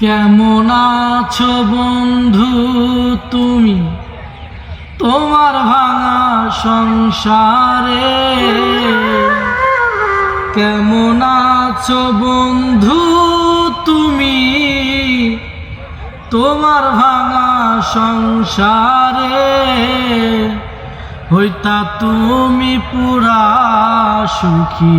কেমন আছো বন্ধু তুমি? তোমার ভাঙা সংসারে কেমন আছো বন্ধু তুমি? তোমার ভাঙা সংসারে হইতা তুমি পুরা সুখী।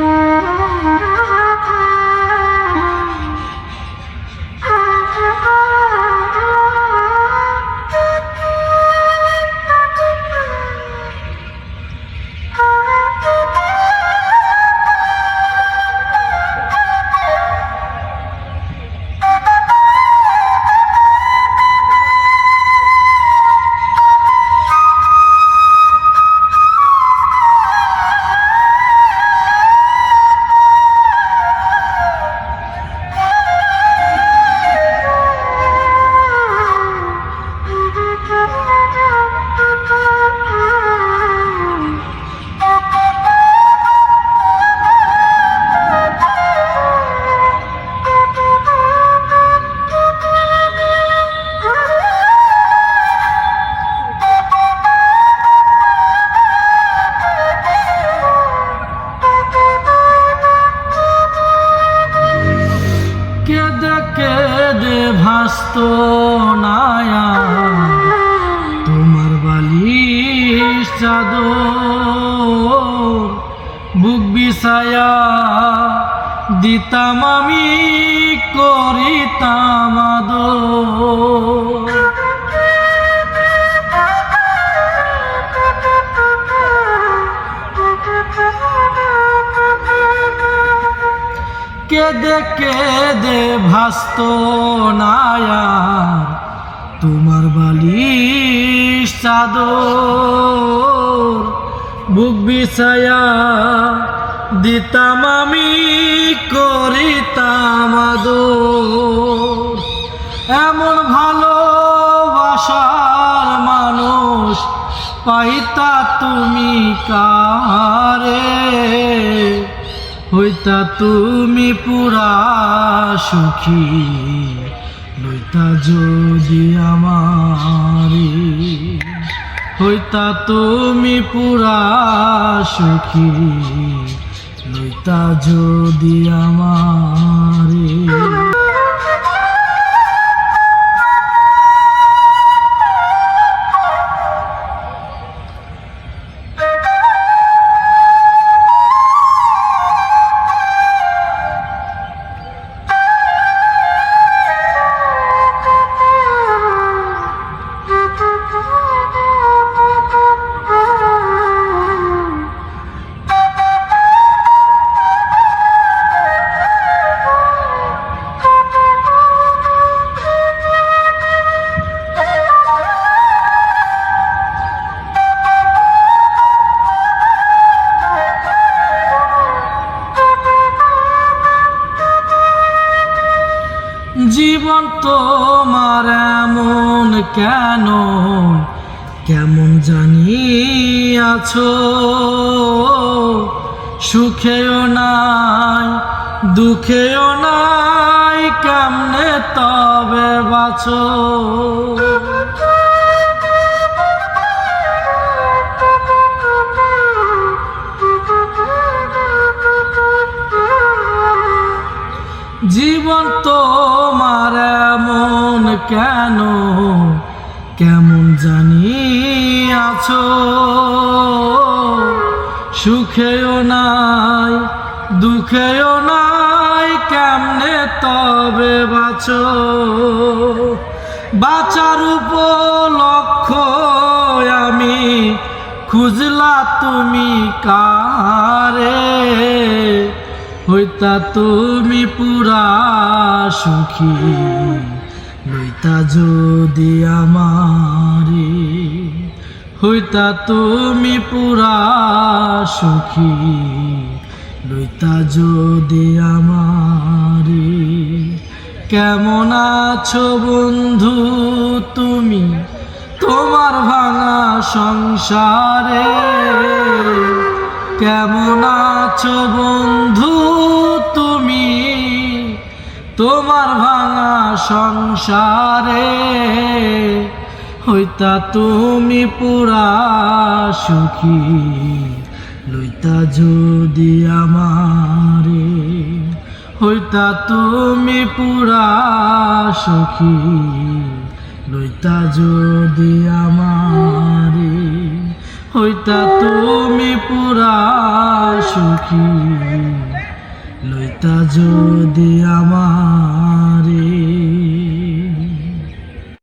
দিতাম আমি করিতাম কেদে কেদে ভাস্ত নায়ার তোমার বালিশ চাদর বুক বিছায়া দিতাম আমি, করিতাম এমন ভালোবাসার মানুষ পাইতা তুমি কারে? হইতা তুমি পুরা সুখী, লইতা যদি আমারে। হইতা তুমি পুরা সুখী লইতা যদি আমারে এমন কেন? কেমন জানি আছো? সুখেও নাই দুঃখেও নাই কেমনে তবে বাছো জীবন তোমার কেন? কেমন জানি আছো? সুখেও নাই, দুঃখেও নাই, কেমনে তবে বাছো বাঁচার উপলক্ষ আমি, খুঁজলা তুমি কারে? হইতা তুমি পুরা সুখী। লইতা যদি আমারে হইতা তুমি পুরা সুখী, লইতা যদি আমারে কেমন আছো বন্ধু তুমি তোমার ভাঙা সংসারে? কেমন আছো বন্ধু তোমার ভাঙা সংসারে, হইতা তুমি পুরা সুখী, লইতা যদি আমারে, হইতা তুমি পুরা সুখী, লইতা যদি আমারে, হইতা তুমি পুরা সুখী। লইতা যদি আমারে